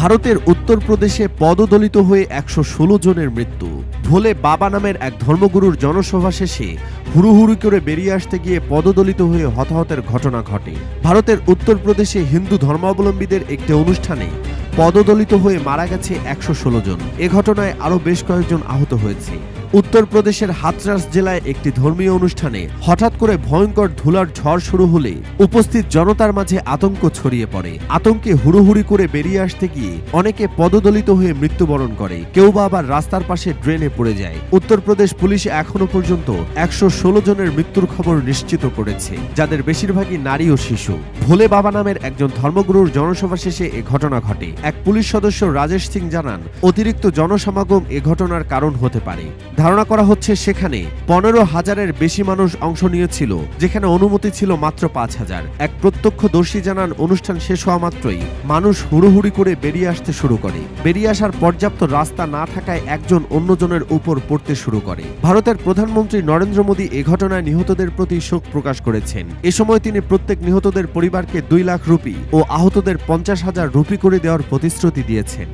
ভারতের উত্তরপ্রদেশে পদদলিত হয়ে একশো ষোলো জনের মৃত্যু। ভোলে বাবা নামের এক ধর্মগুরুর জনসভা শেষে হুড়ুহুড়ি করে বেরিয়ে আসতে গিয়ে পদদলিত হয়ে হতাহতের ঘটনা ঘটে। ভারতের উত্তরপ্রদেশে হিন্দু ধর্মাবলম্বীদের একটি অনুষ্ঠানে পদদলিত হয়ে মারা গেছে একশো ষোলো জন। এ ঘটনায় আরও বেশ কয়েকজন আহত হয়েছে। উত্তরপ্রদেশের হাতরাস জেলায় একটি ধর্মীয় অনুষ্ঠানে হঠাৎ করে ভয়ঙ্কর ধুলার ঝড় শুরু হলে উপস্থিত জনতার মাঝে আতঙ্ক ছড়িয়ে পড়ে। আতঙ্কে হুড়োহুড়ি করে বেরিয়ে আসতে গিয়ে অনেকে পদদলিত হয়ে মৃত্যুবরণ করে। কেউ বা আবার রাস্তার পাশে ড্রেনে পড়ে যায়। উত্তরপ্রদেশ পুলিশ এখনও পর্যন্ত একশো ষোলো জনের মৃত্যুর খবর নিশ্চিত করেছে, যাদের বেশিরভাগই নারী ও শিশু। ভোলে বাবা নামের একজন ধর্মগুরুর জনসভা শেষে এ ঘটনা ঘটে। এক পুলিশ সদস্য রাজেশ সিং জানান, অতিরিক্ত জনসমাগম এ ঘটনার কারণ হতে পারে। ধারণা করা হচ্ছে সেখানে পনেরো হাজারের বেশি মানুষ অংশ নিয়েছিল, যেখানে অনুমতি ছিল মাত্র পাঁচ হাজার। এক প্রত্যক্ষদর্শী জানান, অনুষ্ঠান শেষ হওয়া মাত্রই মানুষ হুড়োহুড়ি করে বেরিয়ে আসতে শুরু করে। বেরিয়ে আসার পর্যাপ্ত রাস্তা না থাকায় একজন অন্যজনের উপর পড়তে শুরু করে। ভারতের প্রধানমন্ত্রী নরেন্দ্র মোদী এ ঘটনায় নিহতদের প্রতি শোক প্রকাশ করেছেন। এ সময় তিনি প্রত্যেক নিহতদের পরিবারকে দুই লাখ রুপি ও আহতদের পঞ্চাশ হাজার রুপি করে দেওয়ার প্রতিশ্রুতি দিয়েছেন।